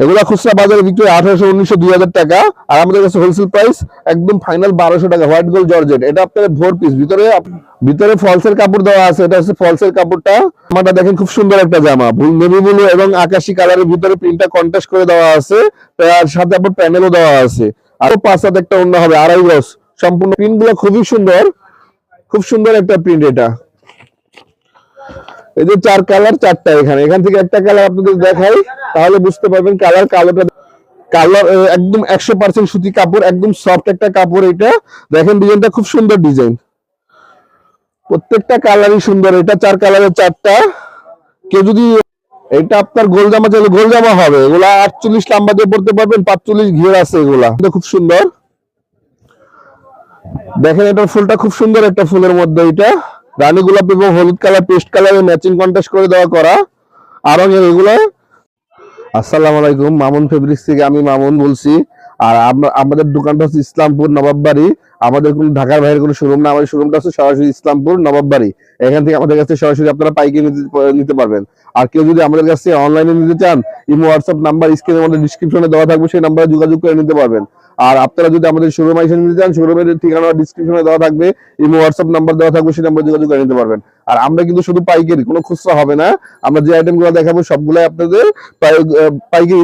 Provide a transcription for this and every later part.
এগুলা খুচরা বাজারে বিক্রি আঠারোশো, উনিশশো, দুই হাজার টাকা। আর আমাদের কাছে হোলসেল প্রাইস একদম ফাইনাল বারোশো টাকা হোয়াইট গোল্ড জর্জেট এটা আপনার ভোর পিস ভিতরে ভিতরে ফলসের কাপড় দেওয়া আছে। এটা হচ্ছে ফলসের কাপড়টা। জামাটা দেখেন খুব সুন্দর একটা জামা। নেভি ব্লু এবং আকাশি কালারের ভিতরে প্রিন্টটা কন্ট্রাস্ট করে দেওয়া আছে। আর সাথে আপনার প্যানেলও দেওয়া আছে। আরও পাঁচ হাত একটা অন্য হবে, আড়াই গজ। সম্পূর্ণ প্রিন্টগুলো খুবই সুন্দর। খুব সুন্দর একটা প্রিন্ট এটা। এই যে চার কালার চারটা এখানে। এখান থেকে একটা কালার আপনাদের দেখাই, তাহলে বুঝতে পারবেন কালার কালোটা কালার একদম একশো পার্সেন্ট সুতি কাপড়, একদম সফট একটা কাপড় এটা। দেখেন ডিজাইনটা খুব সুন্দর ডিজাইন। প্রত্যেকটা কালারই সুন্দর, এটা চার কালারের চারটা। কেউ যদি এটা আপনার গোল জামা চাইলে গোল জামা হবে, এগুলা আটচল্লিশ লাম্বা দিয়ে পড়তে পারবেন, পাঁচচল্লিশ ঘির আছে এগুলা। এটা খুব সুন্দর। দেখেন এটার ফুলটা খুব সুন্দর একটা ফুলের মধ্যে এটা। রানী গোলাপ এবং হলুদ কালার, পেস্ট কালারের ম্যাচিং কন্ট্রাস্ট করে দেওয়া করা। আর এগুলো আসসালামু আলাইকুম, মামুন ফেব্রিক্স থেকে আমি মামুন বলছি। আর আমাদের দোকানটা হচ্ছে ইসলামপুর নবাববাড়ি। আমাদের কোনো ঢাকার বাইরের কোনো শোরুম না, আমাদের শোরুমটা হচ্ছে সরাসরি ইসলামপুর নবাববাড়ি। এখান থেকে আমাদের কাছে সরাসরি আপনারা পাইকারি নিতে- পারবেন। আর কেউ যদি আমাদের কাছে অনলাইনে নিতে চান, ইমো হোয়াটসঅ্যাপ নাম্বার স্ক্রিনের মধ্যে ডিসক্রিপশনে দেওয়া থাকবে, সেই নাম্বারে যোগাযোগ করে নিতে পারবেন। আর আপনারা যদি আমাদের শোরুম এসে নিতে চান শোরুমের ঠিকানা ডিসক্রিপশনে দেওয়া থাকবে ইমো হোয়াটসঅ্যাপ নাম্বার দেওয়া থাকবে, সেই নাম্বার যোগাযোগ করে নিতে পারবেন। আর আমরা কিন্তু শুধু পাইকারি, কোনো খুচরা হবে না। আমরা যে আইটেমগুলো দেখাবো সবগুলাই আপনাদের পাইকারি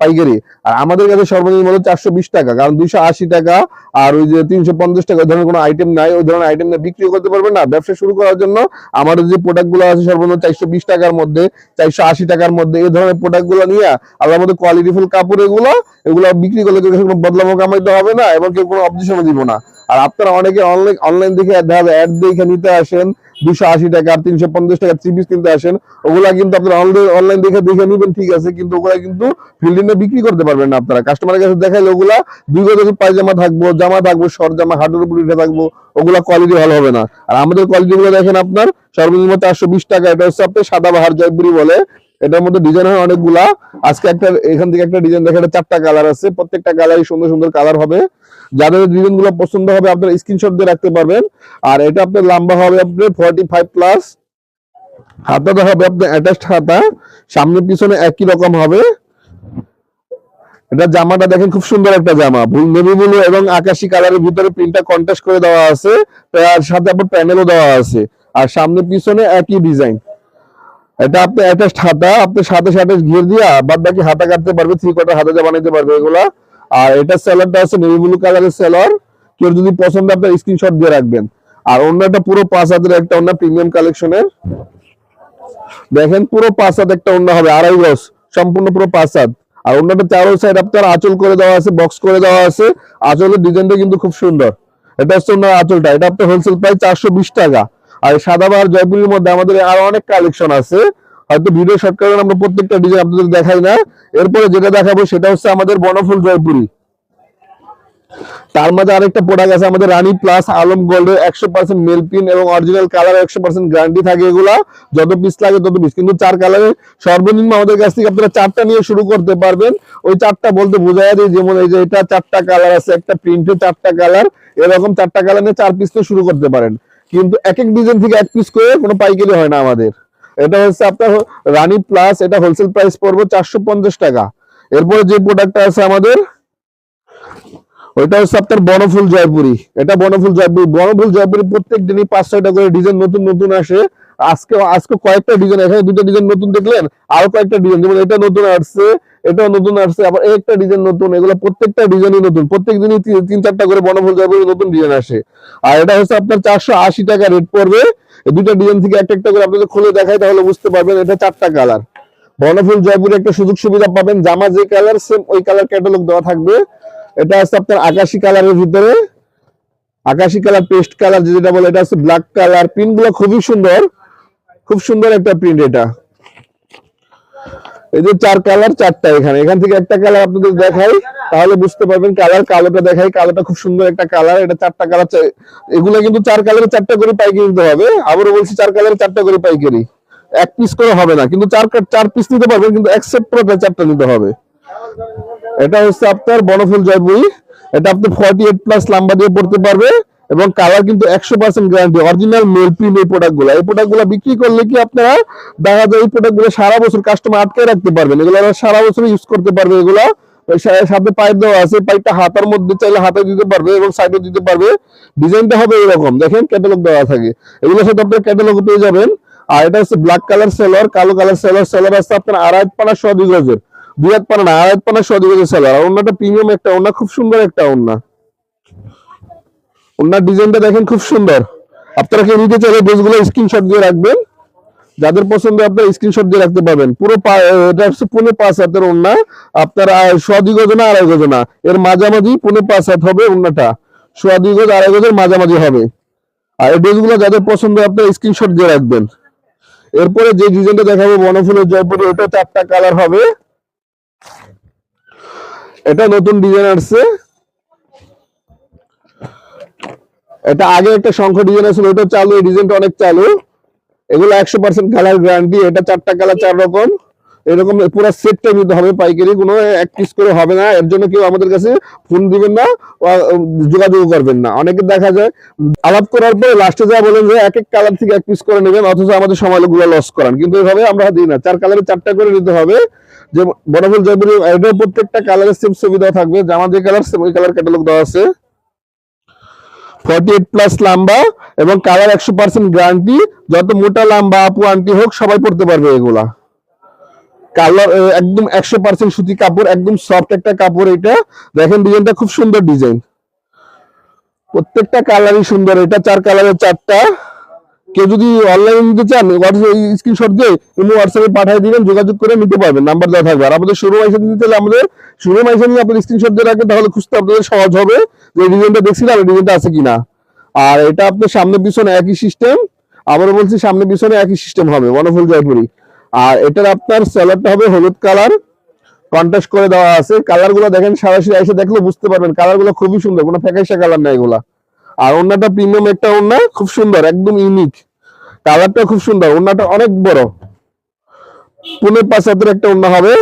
পাইকারি। আর আমাদের কাছে সর্বনিম্ন হলো চারশো টাকা, কারণ দুইশো আশি টাকা আর ওই যে তিনশো পঞ্চাশ টাকা, ওই ধরনের কোনো আইটেম নাই। ওই ধরনের আইটেম বিক্রি করতে পারবেন না। ব্যবসা শুরু করার জন্য আমাদের যে প্রোডাক্টগুলো আছে সর্বনিম্ন চারশো বিশ টাকার মধ্যে, চারশো আশি টাকার মধ্যে, এই ধরনের প্রোডাক্টগুলো নিয়ে আল্লাহর মধ্যে কোয়ালিটিফুল কাপড় এগুলো এগুলো বিক্রি করলে কোনো বদলামো কামাইতে হবে না, এবং কেউ কোনো অবজেশনও দিব না। আর আপনারা অনেকে অনলাইন অনলাইন দেখে দেখা অ্যাড দেখে নিতে আসেন দুশো আশি টাকা তিনশো পঞ্চাশ টাকা থ্রি পিস কিনতে আসেন, ওগুলা কিন্তু আপনারা অনলাইন দেখে দেখে নিবেন, ঠিক আছে, কিন্তু ওগুলা কিন্তু ফিল্ডিংয়ে বিক্রি করতে পারবেন না আপনারা। কাস্টমারের কাছে দেখাইলে ওগুলা দুই গজ পায়জামা থাকব, জামা থাকব শর্ট জামা, হাঁটুর উপর উঠে থাকব, ওগুলা কোয়ালিটি ভালো হবে না। আর আমাদের কোয়ালিটি গুলো দেখেন আপনার, সর্বনিম্ন চারশো বিশ টাকা, এটা হচ্ছে আপনার সাদা বাহার জয়পুরি বলে। এটার মধ্যে ডিজাইন হয় অনেকগুলা। আজকে একটা, এখান থেকে একটা ডিজাইন দেখে এটা চারটা কালার আছে, প্রত্যেকটা কালারই সুন্দর সুন্দর কালার হবে। যাদের ডিজাইনগুলো পছন্দ হবে, আপনার স্ক্রিনশট দিয়ে রাখতে পারবেন। আর এটা আপনার লম্বা হবে আপনার ফর্টি ফাইভ প্লাস হাতাটা হবে আপনার অ্যাটাচড হাতা। সামনে পিছনে একই রকম হবে। এটা জামাটা দেখেন খুব সুন্দর একটা জামা। নেভি ব্লু এবং আকাশি কালারের ভিতরে প্রিন্টটা কন্ট্রাস্ট করে দেওয়া আছে। আর সাথে আপনার প্যানেলও দেওয়া আছে। আর সামনে পিছনে একই ডিজাইন এটা আপনি অ্যাটাচড হাতা। আপনি সাথে সাথে ঘিরে দিয়া বাদ বাকি হাতা কাটতে পারবে থ্রি কোয়ার্টার হাতা বানাইতে পারবে এগুলা। আর এটা সেলারটা আছে নেভি ব্লু কালারের সেলার কেউ যদি পছন্দ আপনার স্ক্রিনশট দিয়ে রাখবেন। আর অন্য একটা পুরো পাঁচ হাতের একটা অন্য প্রিমিয়াম কালেকশনের দেখেন পুরো পাঁচ হাত একটা অন্য হবে, আড়াই গজ, সম্পূর্ণ পুরো পাঁচ হাত। আর অন্যটা চারো সাইড আপনার আঁচল করে দেওয়া আছে বক্স করে দেওয়া আছে। আঁচলের ডিজাইনটা কিন্তু খুব সুন্দর। এটা হচ্ছে অন্য আঁচলটা, এটা আপনার হোলসেল প্রাইস চারশো টাকা। আর সাদাবাহার জয়পুরের মধ্যে আমাদের আরও অনেক কালেকশন আছে। হয়তো ভিডিও শর্ট করে আমরা প্রত্যেকটা ডিজাইন আপনাদের দেখাই না। এরপরে যেটা দেখাবো সেটা হচ্ছে আমাদের বনফুল জয়পুরি। তার মাঝে আরেকটা প্রোডাক্ট আছে আমাদের রানী প্লাস আলম গোল্ডের একশো পার্সেন্ট মেল পিন এবং অরিজিনাল কালার একশো পার্সেন্ট গ্যারান্টি থাকে এগুলা। যত পিস লাগে তত পিস কিন্তু চার কালারের সর্বনিম্ন আমাদের কাছ থেকে আপনারা চারটা নিয়ে শুরু করতে পারবেন। ওই চারটা বলতে বোঝা যায় যেমন এই যে এটা চারটা কালার আছে, একটা প্রিন্টে চারটা কালার এরকম চারটা কালার নিয়ে চার পিস তো শুরু করতে পারেন। কিন্তু এক এক ডিজাইন থেকে এক পিস করে কোনো পাইকারি হয় না আমাদের। এটা হচ্ছে আপনার রানী প্লাস এটা হোলসেল প্রাইস পড়বে চারশো পঞ্চাশ টাকা। এরপরে যে প্রোডাক্টটা আছে আমাদের, ওইটা হচ্ছে আপনার বনফুল জয়পুরি। এটা বনফুল জয়পুরি। বনফুল জয়পুরি প্রত্যেক দিনই পাঁচ ছয়টা করে ডিজাইন নতুন নতুন আসে। আজকে আজকে কয়েকটা ডিজাইন এখানে দুটো ডিজাইন নতুন দেখলেন, আরও কয়েকটা ডিজাইন যেমন এটা নতুন আসছে এটাও নতুন আসছে, আবার একটা ডিজাইন নতুন, এগুলো প্রত্যেকটা ডিজাইনই নতুন, প্রত্যেক দিনই তিন- চারটা করে বনফুল জয়পুরি নতুন ডিজাইন আসে। আর এটা হচ্ছে আপনার চারশো আশি টাকা রেট পড়বে, এই দুটো ডিজাইন থেকে একটা একটা করে আপনাদের খুলে দেখাই তাহলে বুঝতে পারবেন এটা চারটা কালার বনফুল জয়পুরে একটা সুযোগ সুবিধা পাবেন, জামা যে কালার সেম ওই কালার ক্যাটালগ দেওয়া থাকবে। এটা আছে আপনার আকাশি কালারের ভিতরে। আকাশি কালার পেস্ট কালার যেটা বলে, এটা আছে ব্ল্যাক কালার প্রিন্টগুলো খুবই সুন্দর। খুব সুন্দর একটা প্রিন্ট এটা। এই যে চার কালার চারটা এখানে। এখান থেকে একটা কালার আপনাদের দেখাই, তাহলে বুঝতে পারবেন কালার কালোটা দেখাই, কালোটা খুব সুন্দর একটা কালার, এটা চারটা কালার এগুলো কিন্তু চার কালারের চারটা করে পাইকারি নিতে হবে। আবারও বলছি, চার কালারের চারটা করে পাইকারি। এক পিস করে হবে না, কিন্তু চার চার পিস নিতে পারবেন, কিন্তু অ্যাকসেপ্ট করে চারটা নিতে হবে। এটা হচ্ছে আপনার বনফুল জয়পুরি। এটা আপনি ফর্টি এইট প্লাস লাম্বা দিয়ে পড়তে পারবে। এবং কালার কিন্তু একশো পার্সেন্ট গ্যারান্টি অরিজিনাল মেল প্রিন্ট এই প্রোডাক্টগুলো। এই প্রোডাক্টগুলো বিক্রি করলে কি আপনারা দেখা যায় এই প্রোডাক্টগুলো সারা বছর কাস্টমার আটকে রাখতে পারবেন। এগুলো সারা বছর ইউজ করতে পারবে এগুলা। সাথে পাইপ দেওয়া আছে, পাইপটা হাতার মধ্যে চাইলে হাতে দিতে পারবে এবং সাইডে দিতে পারবে। ডিজাইনটা হবে এরকম, দেখেন ক্যাটালগ দেওয়া থাকে। এগুলোর সাথে আপনার ক্যাটালগ পেয়ে যাবেন। আর এটা হচ্ছে ব্ল্যাক কালার সেলার কালো কালার সেলার সেলার আছে আপনার আড়াই পানা ছ দুই দুই এক পানা না আড়াই পানা ছ দুই গজের সেলার অন্যটা প্রিমিয়াম একটা ওনা খুব সুন্দর একটা ওনা ওনার ডিজাইনটা দেখেন খুব সুন্দর। আপনারা কেউ নিতে চাইলে ড্রেসগুলো স্ক্রিনশট দিয়ে রাখবেন। যাদের পছন্দ আপনারা স্ক্রিনশট দিয়ে রাখতে পারবেন। পুরো এটা হচ্ছে পুনে পাঁচ হাতের ওন্না আপনার সোয়াদি গজ না আড়াই গজ না। এর মাঝামাঝি পুনে পাঁচ হাত হবে ওন্নাটা সোয়াদি গজ আড়াই গজের মাঝামাঝি হবে। আর এই ড্রেসগুলো যাদের পছন্দ আপনারা স্ক্রিনশট দিয়ে রাখবেন। এরপরে যে ডিজাইনটা দেখাবো বনফুলের জয়পুরে ওটা চারটা কালার হবে। এটা নতুন ডিজাইন আসছে। এটা আগে একটা শঙ্খ ডিজাইন আছিল ওটা চালু, এই ডিজাইনটা অনেক চালু। এগুলো একশো পার্সেন্ট কালার গ্যারান্টি এটা চারটা কালার চার রকম। এরকম পুরো সেটটা নিতে হবে পাইকারি, কোনো এক পিস করে হবে না। এর জন্য কেউ আমাদের কাছে ফোন দিবেন না যোগাযোগ করবেন না। অনেকে দেখা যায়, আলাপ করার পরে লাস্টে যা বলেন যে এক এক কালার থেকে এক পিস করে নেবেন, অথচ আমাদের সময়গুলো লস করান। কিন্তু এভাবে আমরা দিই না। চার কালারে চারটা করে নিতে হবে। যে বনফুল জয়পুরি প্রত্যেকটা কালারের সেম সুবিধা থাকবে। জামা যে কালার সেম ওই কালার ক্যাটালগ দেওয়া আছে। ফর্টি এইট প্লাস লাম্বা এবং কালার একশো পার্সেন্ট গ্যারান্টি যত মোটা লাম্বা আপু আন্টি হোক, সবাই পড়তে পারবে এগুলা। কালার একদম একশো পার্সেন্ট সুতি কাপড়, একদম সফট একটা কাপড় এটা। দেখেন ডিজাইনটা খুব সুন্দর ডিজাইন প্রত্যেকটা কালারই সুন্দর, এটা চার কালারের চারটা। কেউ যদি অনলাইন নিতে চান স্ক্রিনশট দিয়ে এমনি হোয়াটসঅ্যাপে পাঠিয়ে দিবেন, যোগাযোগ করে নিতে পারবেন নাম্বার দেওয়া থাকবে। আর আমাদের শোরুম এসে দিতে চাইলে আমাদের শোরুম এসে নিয়ে আপনার স্ক্রিনশট দিয়ে রাখবেন, তাহলে খুঁজতে আপনাদের সহজ হবে যে ডিজাইনটা দেখছিলাম ডিজাইনটা আছে কিনা। আর এটা আপনার সামনে পিছনে একই সিস্টেম আবারও বলছি সামনে পিছনে একই সিস্টেম হবে বনফুল জয়পুরি। আর এটার আপনার স্যালাডটা হবে হলুদ কালার কন্ট্রাস্ট করে দেওয়া আছে। কালারগুলো দেখেন, সরাসরি এসে দেখলে বুঝতে পারবেন কালারগুলো খুবই সুন্দর, কোনো ফ্যাকাশা কালার নাই এগুলা। আর ওন্নাটা প্রিমিয়াম একটা ওন্না খুব সুন্দর, একদম ইউনিক কালারটা খুব সুন্দর ওন্নাটা অনেক বড়। পুনে পাঁচ হাতের একটা ওন্না হবে।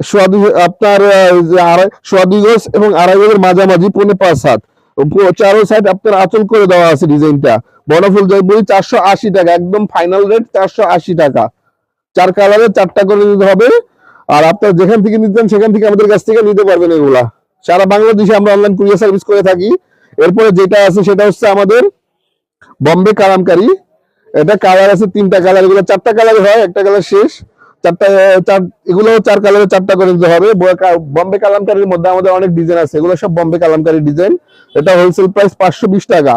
সোয়াদি আপনার সোয়াদি গজ এবং আড়াই গজের মাঝামাঝি পুনে পাঁচ হাত। চারো সাইড আপনার আচল করে দেওয়া আছে ডিজাইনটা। বনফুল জয়পুরি চারশো আশি টাকা, একদম ফাইনাল রেট চারশো আশি টাকা। চার কালারের চারটা করে নিতে হবে। আর আপনার যেখান থেকে নিতেন সেখান থেকে আমাদের কাছ থেকে নিতে পারবেন এগুলা। সারা বাংলাদেশে আমরা অনলাইন কুরিয়ার সার্ভিস করে থাকি। এরপরে যেটা আছে সেটা হচ্ছে আমাদের বম্বে কালামকারি। এটা কালার আছে তিনটা কালার এগুলো চারটা কালার হয়, একটা কালার শেষ। চারটা চার এগুলো চার কালারে চারটা করে নিতে হবে। বম্বে কালামকারির মধ্যে আমাদের অনেক ডিজাইন আছে, এগুলো সব বম্বে কালামকারি ডিজাইন এটা হোলসেল প্রাইস পাঁচশো বিশ টাকা।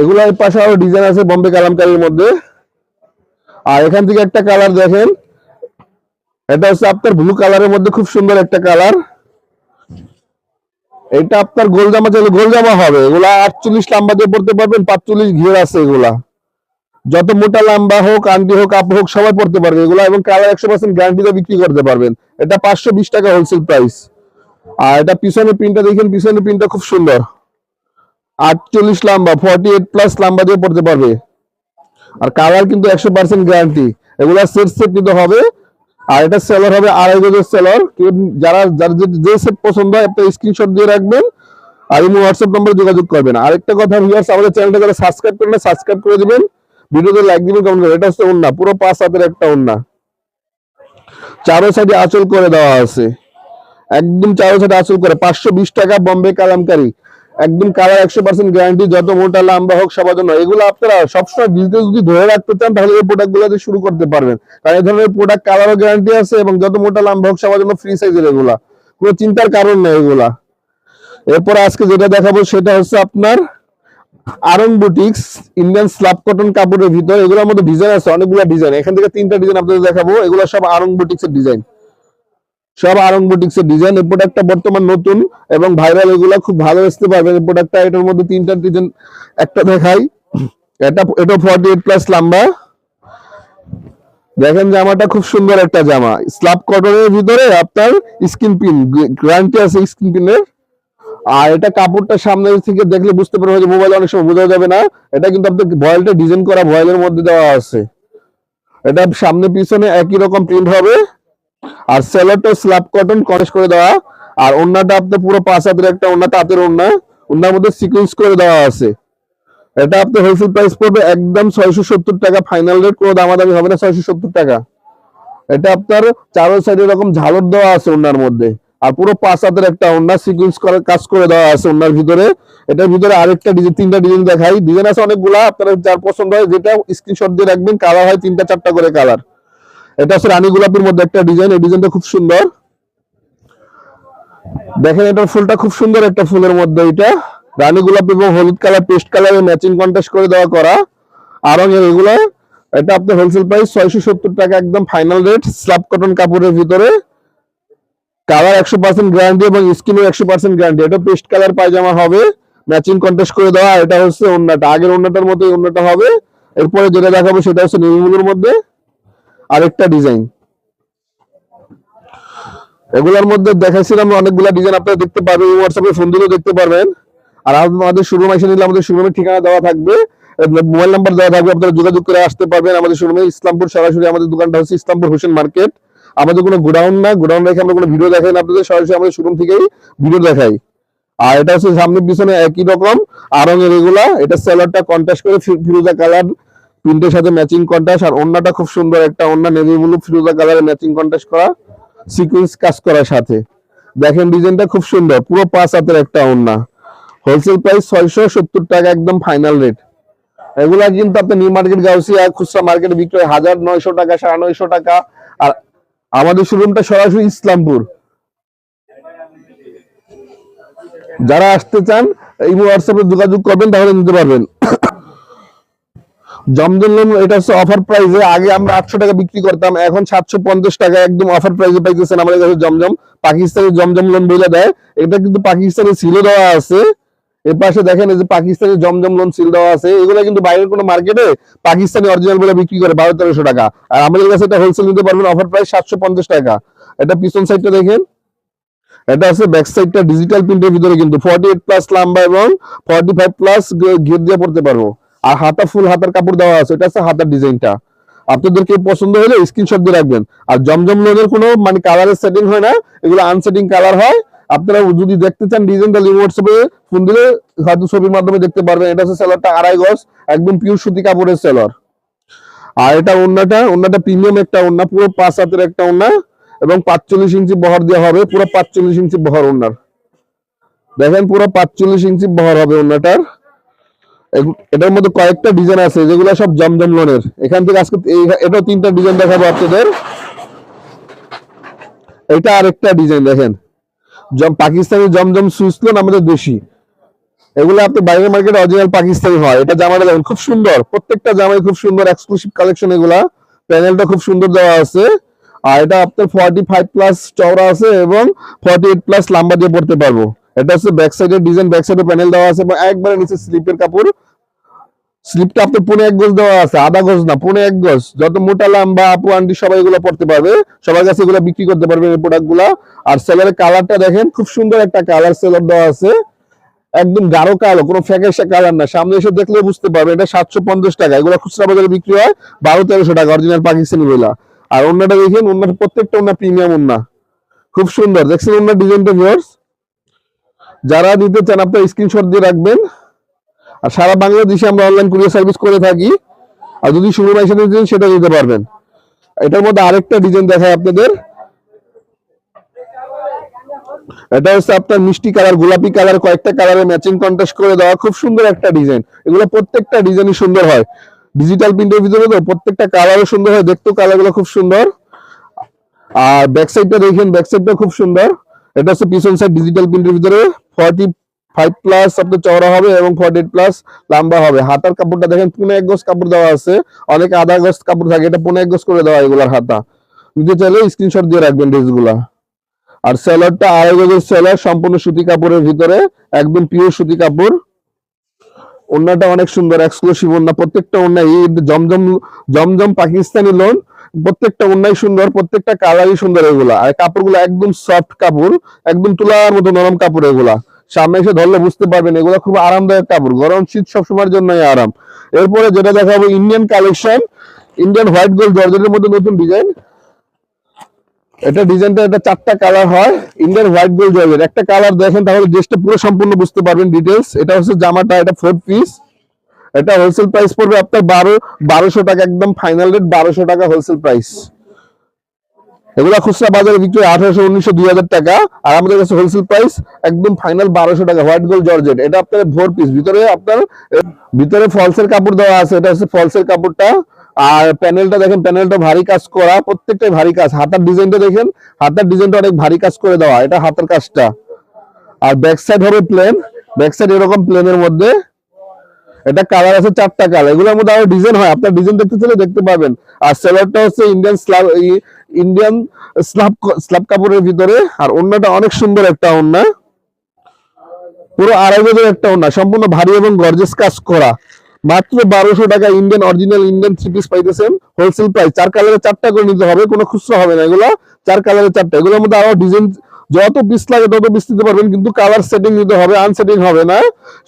এগুলো পাশে আরও ডিজাইন আছে বম্বে কালামকারির মধ্যে। আর এখান থেকে একটা কালার দেখেন। এটা হচ্ছে আপনার ব্লু কালারের মধ্যে খুব সুন্দর একটা কালার এটা আপনার গোল জামা চাইলে গোল জামা হবে। এগুলা আটচল্লিশ লাম্বা দিয়ে পড়তে পারবেন, পাঁচচল্লিশ ঘিরে আছে এগুলা। যত মোটা লাম্বা হোক, আন্টি হোক, আপ হোক, সবাই পড়তে পারবে। এগুলা এবং কালার একশো পার্সেন্ট গ্যারান্টিতে বিক্রি করতে পারবেন। এটা পাঁচশো বিশ টাকা হোলসেল প্রাইস আর এটা পিছনের প্রিন্টটা দেখেন, পিছনের প্রিন্টটা খুব সুন্দর। আটচল্লিশ লাম্বা ফর্টি এইট প্লাস লাম্বা দিয়ে পড়তে পারবে। আর কালার কিন্তু একশো পার্সেন্ট গ্যারান্টি এগুলা সেট সেট নিতে হবে। আর এটা সেলার হবে আড়াই গজের সেলার যারা, যার যে- সেট পছন্দ হয়, একটা স্ক্রিনশট দিয়ে রাখবেন আর এমনি হোয়াটসঅ্যাপ নম্বরে যোগাযোগ করবেন। আরেকটা কথা ভিউয়ার্স আমাদের চ্যানেলটা যারা সাবস্ক্রাইব করেন সাবস্ক্রাইব করে দিবেন। ভিডিওতে লাইক দিবেন কমেন্ট করবেন এটা হচ্ছে ওন্না পুরো পাঁচ হাতের একটা ওন্না চারো সাইডে আঁচল করে দেওয়া আছে। একদম চারো সাইডে আঁচল করে, পাঁচশো বিশ টাকা বম্বে কালামকারি। একদম কালার একশো পার্সেন্ট গ্যারান্টি যত মোটা লম্বা হোক, সবার জন্য। এগুলো আপনারা সবসময় বিজনেস যদি ধরে রাখতে চান, তাহলে এই প্রোডাক্টগুলো শুরু করতে পারবেন। কারণ এই ধরনের প্রোডাক্ট কালারও গ্যারান্টি আছে এবং যত মোটা লম্বা হোক, সবার জন্য ফ্রি সাইজের এগুলা। কোনো চিন্তার কারণ নেই এগুলা। এরপর আজকে যেটা দেখাবো, সেটা হচ্ছে আপনার Aarong boutiques Indian slub cotton কাপড়ের ভিতর। এগুলোর মধ্যে ডিজাইন আছে, অনেকগুলো ডিজাইন এখান থেকে তিনটা ডিজাইন আপনাদের দেখাবো। এগুলো সব আরং বুটিক্স এর ডিজাইন সব আরং বুটিক্স এর ডিজাইন এই প্রোডাক্টটা বর্তমান নতুন এবং ভাইরাল এগুলো খুব ভালো আসতে পারবেন এই প্রোডাক্টটা এটার মধ্যে তিনটা ডিজাইন একটা দেখাই। এটা এটা ফর্টি এইট প্লাস লম্বা দেখেন জামাটা খুব সুন্দর একটা জামা। স্ল্যাব কটনের ভিতরে আপনার স্কিন পিন গ্যারান্টি আছে স্কিন পিনের আর এটা কাপড়টা সামনে থেকে দেখলে বুঝতে পারবে যে মোবাইল অনেক সময় বোঝা যাবে না। এটা কিন্তু আপনার ভয়েলটা ডিজাইন করা ভয়েলের মধ্যে দেওয়া আছে। এটা সামনে পিছনে একই রকম প্রিন্ট হবে। আর সেলারটা স্ল্যাব কটন কনেস করে দেওয়া। আর ওন্নাটা আপনার পুরো পাঁচ হাতের একটা ওন্না, তাঁতের ওন্না। ওনার মধ্যে সিকোয়েন্স করে দেওয়া আছে। এটা আপনার হোলসেল প্রাইস পড়বে একদম ছয়শো সত্তর টাকা। ফাইনাল রেট কোনো দামাদামি হবে না, ছয়শো সত্তর টাকা। এটা আপনার চারো সাইডে এরকম ঝালর দেওয়া আছে ওনার মধ্যে। আর পুরো পাঁচ হাতের একটা ওনার সিকোয়েন্স করার কাজ করে দেওয়া আছে ওনার ভিতরে। এটার ভিতরে আরেকটা ডিজাইন তিনটা ডিজাইন দেখাই। ডিজাইন আছে অনেকগুলা, আপনারা যার পছন্দ হয়, যেটা স্ক্রিনশট দিয়ে রাখবেন কালার হয় তিনটা, চারটা করে কালার এটা হচ্ছে রানী গোলাপের মধ্যে একটা ডিজাইন, এই ডিজাইনটা খুব সুন্দর। দেখেন এটার ফুলটা খুব সুন্দর একটা ফুলের মধ্যে এটা। রানী গোলাপ এবং হলুদ কালার, পেস্ট কালারে ম্যাচিং কন্টেস্ট করে দেওয়া করা। আর এগুলো, এটা আপনার হোলসেল প্রাইস ছয়শো সত্তর টাকা, একদম ফাইনাল রেট স্ল্যাব কটন কাপড়ের ভিতরে। কালার একশো পার্সেন্ট গ্যারান্টি এবং স্কিনও একশো পার্সেন্ট গ্যারান্টি এটা পেস্ট কালার পায়জামা হবে ম্যাচিং কন্টেস্ট করে দেওয়া। এটা হচ্ছে অন্যটা আগের অন্যটার মতোই অন্যটা হবে। এরপরে যেটা দেখাবো সেটা হচ্ছে নেভিগুলোর মধ্যে। আরেকটা ডিজাইন এগুলোর মধ্যে দেখাইছিলাম অনেকগুলা ডিজাইন আপনারা দেখতে পারবেন হোয়াটসঅ্যাপে ফোন দিলেও দেখতে পারবেন। আর আমাদের শোরুম এসে নিলে আমাদের শোরুমের ঠিকানা দেওয়া থাকবে। মোবাইল নাম্বার দেওয়া থাকবে, আপনারা যোগাযোগ করে আসতে পারবেন। আমাদের শোরুমে ইসলামপুর সরাসরি আমাদের দোকানটা হচ্ছে ইসলামপুর হোসেন মার্কেট। আমাদের কোনো গোডাউন না, গোডাউন রেখে আমরা কোনো ভিডিও দেখাই না, আপনাদের সরাসরি আমাদের শোরুম থেকেই ভিডিও দেখাই। আর এটা হচ্ছে সামনে পিছনে একই রকম আর রঙের এগুলা, এটা সেলারটা কন্ট্রাস্ট করে ফিরোজা কালার প্রিন্টের সাথে ম্যাচিং কন্ট্রাস্ট আর অন্যটা খুব সুন্দর একটা অন্য নেভি ব্লু ফিরোজা কালারে ম্যাচিং কন্ট্রাস্ট করা সিকুয়েন্স কাজ করার সাথে। দেখেন ডিজাইনটা খুব সুন্দর, পুরো পাঁচ হাতের একটা ওন্না হোলসেল প্রাইস ছয়শো সত্তর টাকা, একদম ফাইনাল রেট এগুলা কিন্তু আপনি নিউ মার্কেট গাউসিয়া, খুচরা মার্কেটে বিক্রি হয় হাজার নয়শো টাকা, সাড়ে নয়শো টাকা। আর আমাদের শোরুমটা সরাসরি ইসলামপুর। যারা আসতে চান, এই হোয়াটসঅ্যাপে যোগাযোগ করবেন, তাহলে নিতে পারবেন। জমজম এটা হচ্ছে অফার প্রাইসে আগে আমরা আটশো টাকা বিক্রি করতাম, এখন সাতশো পঞ্চাশ টাকা একদম অফার প্রাইসে পাইতেছেন আমাদের কাছে জমজম। পাকিস্তানি জমজম লোন বলে দেয়। এটা কিন্তু পাকিস্তানি সিলও দেওয়া আছে। এর পাশে দেখেন যে পাকিস্তানি জমজম লোন সিল দেওয়া আছে। এগুলো কিন্তু বাইরের কোনো মার্কেটে পাকিস্তানি অরিজিনাল বলে বিক্রি করে, বারো তেরোশো টাকা। আর আমাদের কাছে এটা হোলসেল নিতে পারবেন অফার প্রাইস সাতশো পঞ্চাশ টাকা। এটা পিছন সাইডটা দেখেন। এটা আছে ব্যাক সাইডটা ডিজিটাল প্রিন্টের ভিতরে কিন্তু ফর্টি এইট প্লাস লাম্বা এবং ফর্টি ফাইভ প্লাস ঘের দিয়ে পড়তে পারব। আর হাতা ফুল হাতার কাপড় দেওয়া আছে এটা আছে হাতার ডিজাইনটা। আপনাদের কেউ পছন্দ হলে স্ক্রিনশট দিয়ে রাখবেন। আর জমজম লোনের কোনো মানে কালারের সেটিং হয় না, এগুলো আনসেটিং কালার হয়। আপনারা যদি দেখতে চান ডিজাইন তাহলে হোয়াটসঅ্যাপে ফোন দিলে হয়তো ছবির মাধ্যমে দেখতে পারবেন। এটা হচ্ছে সেলারটা আড়াই গজ, একদম পিওর সুতি কাপড়ের সেলার আর এটা ওন্নাটা ওন্নাটা প্রিমিয়াম একটা ওন্না, পুরো পাঁচ হাতের একটা ওন্না, এবং পাঁচচল্লিশ ইঞ্চি বহর দেওয়া হবে, পুরো পাঁচচল্লিশ ইঞ্চি বহর ওন্নার। দেখেন পুরো পাঁচচল্লিশ ইঞ্চি বহর হবে ওন্নাটার। এটার মধ্যে কয়েকটা ডিজাইন আছে, যেগুলো সব জমজম লোনের এখান থেকে আজকে এটাও তিনটা ডিজাইন দেখাবো আপনাদের। এটা আরেকটা ডিজাইন দেখেন। জম, পাকিস্তানি জমজম সুইস লোন আমাদের দেশি। এগুলো আপনি বাইরের মার্কেটে অরিজিনাল পাকিস্তানি হয়। এটা জামাটা দেখেন, খুব সুন্দর। প্রত্যেকটা জামাই খুব সুন্দর এক্সক্লুসিভ কালেকশন এগুলা। প্যানেলটা খুব সুন্দর দেওয়া আছে। আর এটা আপনার ফর্টি ফাইভ প্লাস চওড়া আছে এবং ফর্টি এইট প্লাস লাম্বা দিয়ে পড়তে পারব। এটা হচ্ছে ব্যাক সাইডের ডিজাইন ব্যাক সাইডে প্যানেল দেওয়া আছে এবং একবারে নিচে স্লিপের কাপড়। স্লিপটা আপনার পনে এক গজ দেওয়া আছে, আধা গজ না, পনে এক গজ। যত মোটা লম্বা আপু আন্টি সবাই এগুলো পড়তে পারবে, সবার কাছে এগুলো বিক্রি করতে পারবে এই প্রোডাক্টগুলা। আর সেলারের কালারটা দেখেন, খুব সুন্দর একটা কালার সেলার দেওয়া আছে। একদম গাঢ় কালো, কোনো ফ্যাকাশে কালার না। সামনে এসে দেখলে বুঝতে পারবে, এটা সাতশো পঞ্চাশ টাকা। এগুলো খুচরা বাজারে বিক্রি হয় বারো, তেরোশো টাকা অরিজিনাল পাকিস্তানি বইলা আর অন্যটা দেখেন অন্যটা প্রত্যেকটা অন্য প্রিমিয়াম অন্য খুব সুন্দর। দেখছেন অন্য ডিজাইনটা ভিউয়ার্স যারা নিতে চান, আপনার স্ক্রিনশট দিয়ে রাখবেন। আর সারা বাংলাদেশে আমরা অনলাইন কুরিয়ার সার্ভিস করে থাকি। আর যদি শুরু নিতে চান সেটা দিতে পারবেন। এটার মধ্যে আরেকটা ডিজাইন দেখায় আপনাদের। এটা হচ্ছে আপনার মিষ্টি কালার, গোলাপি কালার, কয়েকটা কালারে ম্যাচিং কন্ট্রাস্ট করে দেওয়া। খুব সুন্দর একটা ডিজাইন এগুলো প্রত্যেকটা ডিজাইনই সুন্দর হয়। ডিজিটাল প্রিন্টের ভিতরে তো প্রত্যেকটা কালারও সুন্দর হয়। দেখতেও কালারগুলো খুব সুন্দর। আর ব্যাক সাইডটা দেখেন ব্যাক সাইডটা খুব সুন্দর। এটা হচ্ছে পিছন সাইড ডিজিটাল প্রিন্টের ভিতরে। ফর্টি ফাইভ প্লাস আপনার চওড়া হবে এবং ফর্টি প্লাস লম্বা হবে। হাতার কাপড়টা দেখেন পুনে এক গজ কাপড় দেওয়া আছে। অনেকে আধা গজ কাপড় থাকে, এটা পুনে এক গজ করে দেওয়া এগুলার হাতা। নিতে চাইলে স্ক্রিনশট দিয়ে রাখবেন ড্রেসগুলা। আর সেলারটা আড়াই গজের সেলার সম্পূর্ণ সুতি কাপড়ের ভিতরে, একদম পিওর সুতি কাপড়। ওন্নাটা অনেক সুন্দর এক্সক্লুসিভ ওন্না প্রত্যেকটা ওন্না এই জমজম জমজম পাকিস্তানি লোন প্রত্যেকটা ওন্নাই সুন্দর, প্রত্যেকটা কালারই সুন্দর এগুলা। আর কাপড়গুলো একদম সফট কাপড়, একদম তুলার মতো নরম কাপড় এগুলা। সামনে এসে ধরলে বুঝতে পারবেন, এগুলো খুব আরামদায়ক কাপড়। গরম শীত সবসময়ের জন্যই আরাম। এরপরে যেটা দেখাবো Indian collection Indian white gold জর্জেটের মধ্যে নতুন ডিজাইন এটা ডিজাইনটা এটা চারটা কালার হয় ইন্ডিয়ান হোয়াইট গোল্ড জয়ের একটা কালার দেখেন, তাহলে ড্রেসটা পুরো সম্পূর্ণ বুঝতে পারবেন ডিটেলস এটা হচ্ছে জামাটা, এটা ফোর পিস এটা হোলসেল প্রাইস পড়বে আপনার বারো, বারোশো টাকা, একদম ফাইনাল রেট বারোশো টাকা হোলসেল প্রাইস এগুলা খুচরা বাজারে বিক্রি আঠারোশো, উনিশশো, দুই হাজার টাকা। আর আমাদের কাছে হোলসেল প্রাইস একদম ফাইনাল বারোশো টাকা হোয়াইট গোল্ড জর্জেট এটা আপনার ভোর পিস ভিতরে আপনার, ভিতরে ফলসের কাপড় দেওয়া আছে। এটা হচ্ছে ফলসের কাপড়টা। আর প্যানেলটা দেখেন প্যানেলটা ভারী কাজ করা। প্রত্যেকটাই ভারী কাজ। হাতার ডিজাইনটা দেখেন, হাতার ডিজাইনটা অনেক ভারী কাজ করে দেওয়া। এটা হাতের কাজটা। আর ব্যাক সাইড হবে প্লেন ব্যাক সাইড এরকম প্লেনের মধ্যে। এটা কালার আছে চারটা কালার এগুলোর মধ্যে আরও ডিজাইন হয়। আপনার ডিজাইন দেখতে চাইলে দেখতে পাবেন। আর সেলারটা হচ্ছে ইন্ডিয়ান ইন্ডিয়ান স্ল্যাব স্ল্যাব কাপড়ের ভিতরে, আর অন্যটা অনেক সুন্দর একটা ওন্না পুরো আড়াই গজের একটা ওন্না সম্পূর্ণ ভারী এবং গর্জেস কাজ করা। মাত্র বারোশো টাকা Indian original Indian three piece পাইতেছেন। হোলসেল প্রাইস চার কালারে চারটা করে নিতে হবে, কোনো খুচরা হবে না এগুলো। চার কালারে চারটা, এগুলোর মধ্যে আরও ডিজাইন যত পিস লাগে, তত পিস দিতে পারবেন, কিন্তু কালার সেটিং নিতে হবে আনসেটিং হবে না।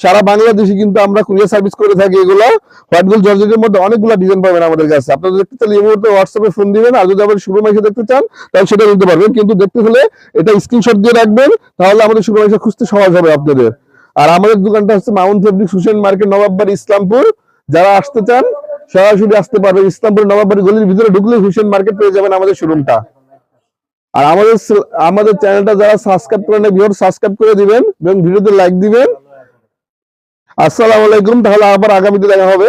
সারা বাংলাদেশে কিন্তু আমরা কুরিয়ার সার্ভিস করে থাকি এগুলো। হোয়াইট গোল্ড জর্জেটের মধ্যে অনেকগুলো ডিজাইন পাবেন আমাদের কাছে। আপনারা দেখতে চাইলে এই মুহূর্তে হোয়াটসঅ্যাপে ফোন দিবেন, আর যদি আপনার শুরু মাসে দেখতে চান, তাহলে সেটা নিতে পারবেন। কিন্তু দেখতে হলে এটা স্ক্রিনশট দিয়ে রাখবেন, তাহলে আমাদের শুরু মাসে খুঁজতে সহজ হবে আপনাদের। আর আমাদের দোকানটা হচ্ছে মাউন্ট ফেব্রিক সুশান মার্কেট নবাববাড়ি ইসলামপুর যারা আসতে চান, সরাসরি আসতে পারবেন। ইসলামপুর নবাববাড়ি গলির ভিতরে ঢুকলে হুসেন মার্কেট পেয়ে যাবেন আমাদের শোরুমটা আর আমাদের আমাদের চ্যানেলটা যারা সাবস্ক্রাইব করে নেবেন ভিডিও সাবস্ক্রাইব করে দিবেন এবং ভিডিওতে লাইক দিবেন। আসসালামু আলাইকুম, তাহলে আবার আগামীতে দেখা হবে।